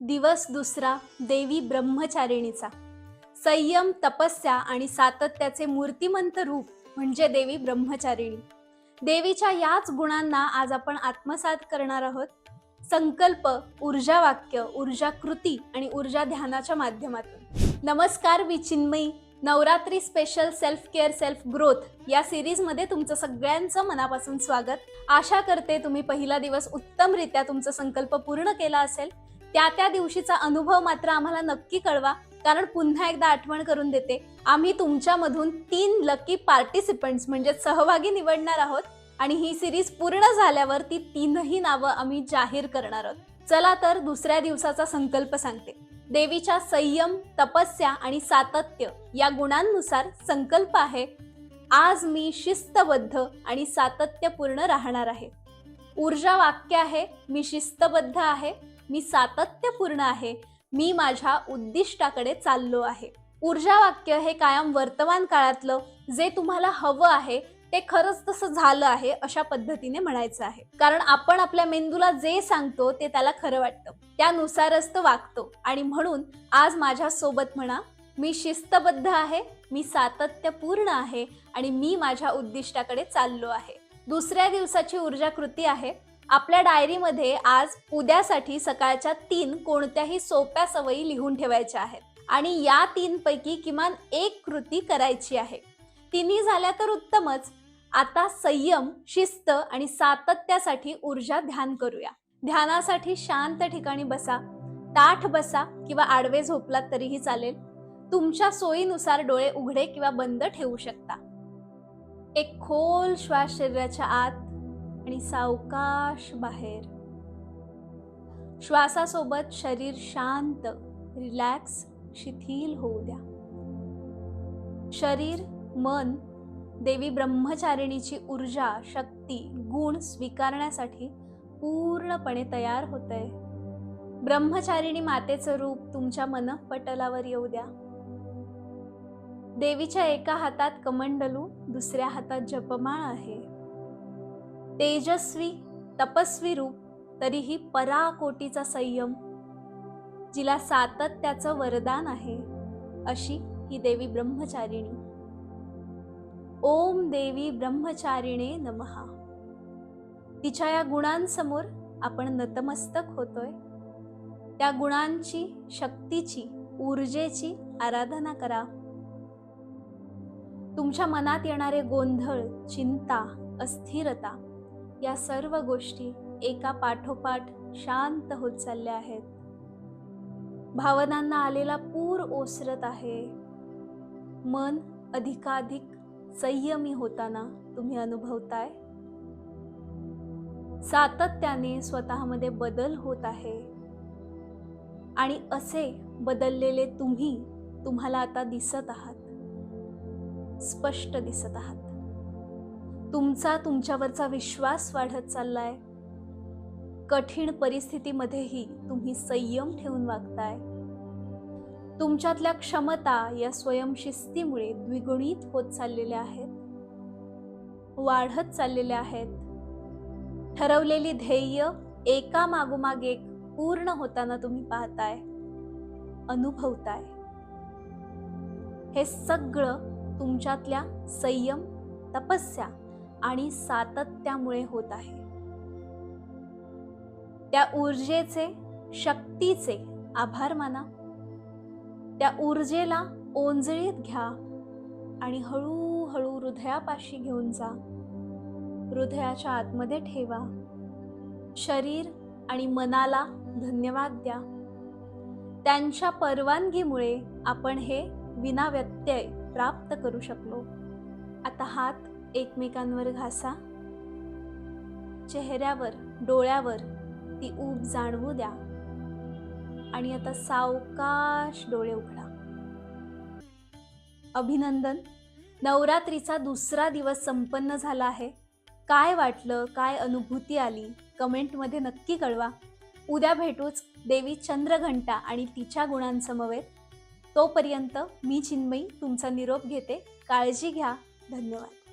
दिवस दुसरा देवी ब्रह्मचारिणीचा. संयम तपस्या आणि सातत्याचे मूर्तिमंत रूप म्हणजे देवी ब्रह्मचारिणी. देवीच्या याच गुणांना आज आपण आत्मसात करणार आहोत. संकल्प ऊर्जा वाक्य ऊर्जा कृती आणि ऊर्जा ध्यानाच्या माध्यमातून. नमस्कार मी Chinmayi Navratri special self care self growth या सिरीजमध्ये तुमचं सगळ्यांचं मनापासून स्वागत. आशा करते तुम्ही पहिला दिवस उत्तमरित्या तुमचा संकल्प पूर्ण केला असेल. त्या त्या दिवशीचा अनुभव मात्र आम्हाला नक्की कळवा. कारण पुन्हा एकदा आठवण करून देते आम्ही तुमच्यामधून तीन लकी पार्टिसिपंट्स म्हणजे सहभागी निवडणार आहोत आणि ही सिरीज पूर्ण झाल्यावर ती तीनही नावं आम्ही जाहीर करणार आहोत. चला तर दुसऱ्या दिवसाचा संकल्प सांगते. देवीच्या संयम तपस्या आणि सातत्य या गुणांनुसार संकल्प आहे आज मी शिस्तबद्ध आणि सातत्यपूर्ण राहणार आहे. ऊर्जा वाक्य आहे मी शिस्तबद्ध आहे मी सातत्यपूर्ण आहे. मी माझ्या उद्दिष्टाकडे चाललो आहे. ऊर्जा वाक्य हे कायम वर्तमान काळातलं जे तुम्हाला हवं आहे ते खरंच तसं झालं आहे अशा पद्धतीने म्हणायचं आहे. कारण आपण आपल्या मेंदूला जे सांगतो ते त्याला खरं वाटतं. त्यानुसारच तो वागतो. आणि म्हणून आज माझ्या सोबत म्हणा मी शिस्तबद्ध आहे मी सातत्यपूर्ण आहे आणि मी माझ्या उद्दिष्टाकडे चाललो आहे. दुसऱ्या दिवसाची ऊर्जा कृती आहे आपल्या डायरीमध्ये आज उद्यासाठी सकाळच्या तीन कोणत्याही सोप्या सवयी लिहून ठेवायच्या आहेत. आणि या तीनपैकी किमान एक कृती करायची आहे. तिन्ही झाल्या तर उत्तमच. आता संयम शिस्त आणि सातत्यासाठी ऊर्जा ध्यान करूया. ध्यानासाठी शांत ठिकाणी बसा. ताठ बसा किंवा आडवे झोपलात तरीही चालेल. तुमच्या सोयीनुसार डोळे उघडे किंवा बंद ठेवू शकता. एक खोल श्वास शरीराच्या आत आणि सावकाश बाहेर. श्वासासोबत शरीर शांत रिलॅक्स शिथिल होऊ द्या. शरीर मन देवी ब्रह्मचारिणीची ऊर्जा शक्ती गुण स्वीकारण्यासाठी पूर्णपणे तयार होत आहे ब्रह्मचारिणी मातेचं रूप तुमच्या मनपटलावर येऊ द्या. देवीच्या एका हातात कमंडलू दुसऱ्या हातात जपमाळ आहे. तेजस्वी तपस्वी रूप तरीही पराकोटीचा संयम जिला सातत्याचं वरदान आहे अशी ही देवी ब्रह्मचारिणी. ओम देवी ब्रह्मचारिणे नमहा तिच्या या गुणांसमोर आपण नतमस्तक होतोय. त्या गुणांची शक्तीची ऊर्जेची आराधना करा. तुमच्या मनात येणारे गोंधळ चिंता अस्थिरता या सर्व गोष्टी एका पाठोपाठ शांत होत चालल्या आहेत. भावनांना आलेला पूर ओसरत आहे. मन अधिकाधिक संयमी होताना तुम्ही अनुभवताय? सातत्याने स्वतःमध्ये बदल होत आहे. आणि असे बदललेले तुम्ही तुम्हाला आता दिसत आहात. स्पष्ट दिसत आहात. तुमचा तुमच्यावरचा विश्वास वाढत चाललाय. कठीण परिस्थितीमध्येही तुम्ही संयम ठेवून वागताय. तुमच्यातल्या क्षमता या स्वयंशिस्तीमुळे द्विगुणित होत चाललेल्या आहेत. वाढत चाललेल्या आहेत. ठरवलेली ध्येय एका मागोमाग एक पूर्ण होताना तुम्ही पाहताय. अनुभवताय. हे सगळं तुमच्यातल्या संयम तपस्या आणि सातत्यामुळे होत आहे. त्या ऊर्जेचे शक्तीचे आभार माना. त्या ऊर्जेला ओंजळीत घ्या आणि हळूहळू हृदयापाशी घेऊन जा. हृदयाच्या आतमध्ये ठेवा. शरीर आणि मनाला धन्यवाद द्या. त्यांच्या परवानगीमुळे आपण हे विना व्यत्यय प्राप्त करू शकलो. आता हात एकमेकांवर घासा. चेहऱ्यावर डोळ्यावर ती ऊब जाणवू द्या. आणि आता सावकाश डोळे उघडा. अभिनंदन. नवरात्रीचा दुसरा दिवस संपन्न झाला आहे. काय वाटलं काय अनुभूती आली कमेंटमध्ये नक्की कळवा. उद्या भेटूच देवी चंद्रघंटा आणि तिच्या गुणांसमवेत. तोपर्यंत मी चिन्मयी तुमचा निरोप घेते. काळजी घ्या. धन्यवाद.